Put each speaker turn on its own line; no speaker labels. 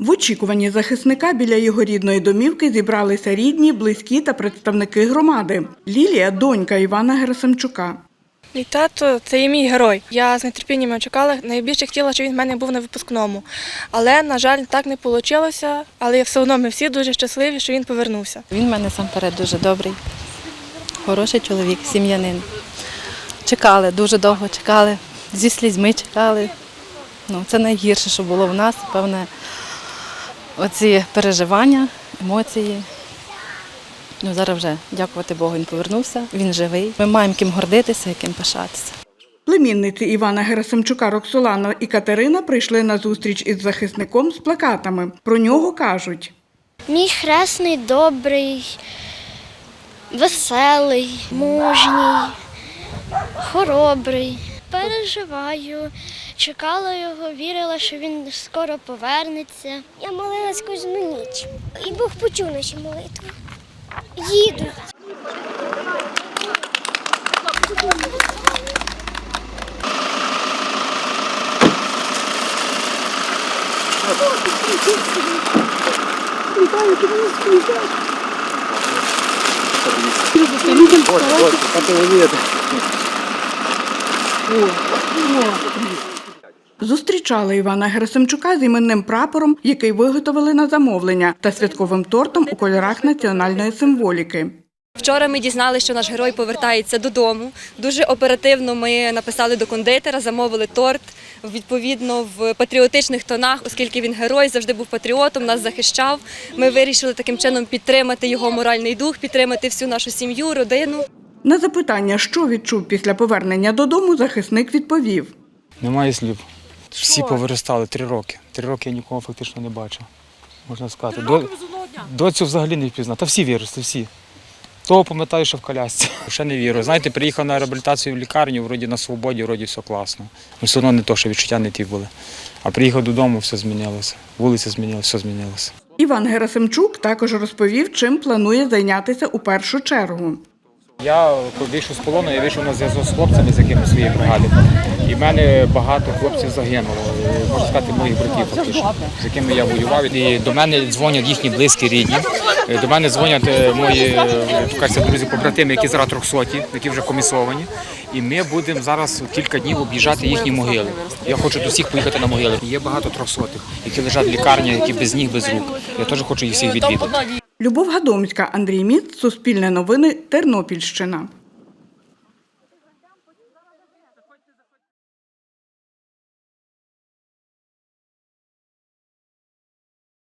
В очікуванні захисника біля його рідної домівки зібралися рідні, близькі та представники громади. Лілія донька Івана Герасимчука.
Мій тато це є мій герой. Я з нетерпінням чекала. Найбільше хотіла, щоб він в мене був на випускному. Але, на жаль, так не вийшло. Але все одно ми всі дуже щасливі, що він повернувся.
Він в мене самперед дуже добрий, хороший чоловік, сім'янин. Чекали, дуже довго чекали, зі слізьми чекали. Ну, це найгірше, що було в нас, певне, оці переживання, емоції. Ну, зараз вже, дякувати Богу, він повернувся, він живий. Ми маємо ким гордитися, яким пишатися.
Племінниці Івана Герасимчука Роксолана і Катерина прийшли на зустріч із захисником з плакатами. Про нього кажуть.
Мій хресний добрий, веселий, мужній, хоробрий. Переживаю, чекала його, вірила, що він скоро повернеться.
Я молилась кожну ніч. І Бог почув наші молитви. Їдуть.
Зустрічали Івана Герасимчука з іменним прапором, який виготовили на замовлення, та святковим тортом у кольорах національної символіки.
Вчора ми дізналися, що наш герой повертається додому. Дуже оперативно ми написали до кондитера, замовили торт відповідно в патріотичних тонах, оскільки він герой, завжди був патріотом, нас захищав. Ми вирішили таким чином підтримати його моральний дух, підтримати всю нашу сім'ю, родину.
На запитання, що відчув після повернення додому, захисник відповів.
Немає слів. Всі повиростали три роки. Три роки я нікого фактично не бачив. Можна сказати. До, доцю взагалі не впізнав. Та всі виросли, всі. Того пам'ятаю, що в колясці. Ще не вірю. Знаєте, приїхав на реабілітацію в лікарню, вроді на свободі, вроді все класно. Ну, все одно не то, що відчуття не ті були. А приїхав додому, все змінилося. Вулиця змінилася, все змінилося.
Іван Герасимчук також розповів, чим планує зайнятися у першу чергу.
Я вийшов з полону, я вийшов на зв'язок з хлопцями, з якими своєї бригади. І в мене багато хлопців загинуло, можна сказати, моїх братів з якими я воював. І до мене дзвонять їхні близькі рідні. До мене дзвонять е, мої е, друзі побратими, які зараз трьохсоті, які вже комісовані. І ми будемо зараз кілька днів об'їжджати їхні могили. Я хочу до всіх поїхати на могили. Є багато трьохсотих, які лежать в лікарні, які без ніг, без рук. Я теж хочу їх всіх відвідати.
Любов Гадомська, Андрій Міц, Суспільне новини, Тернопільщина.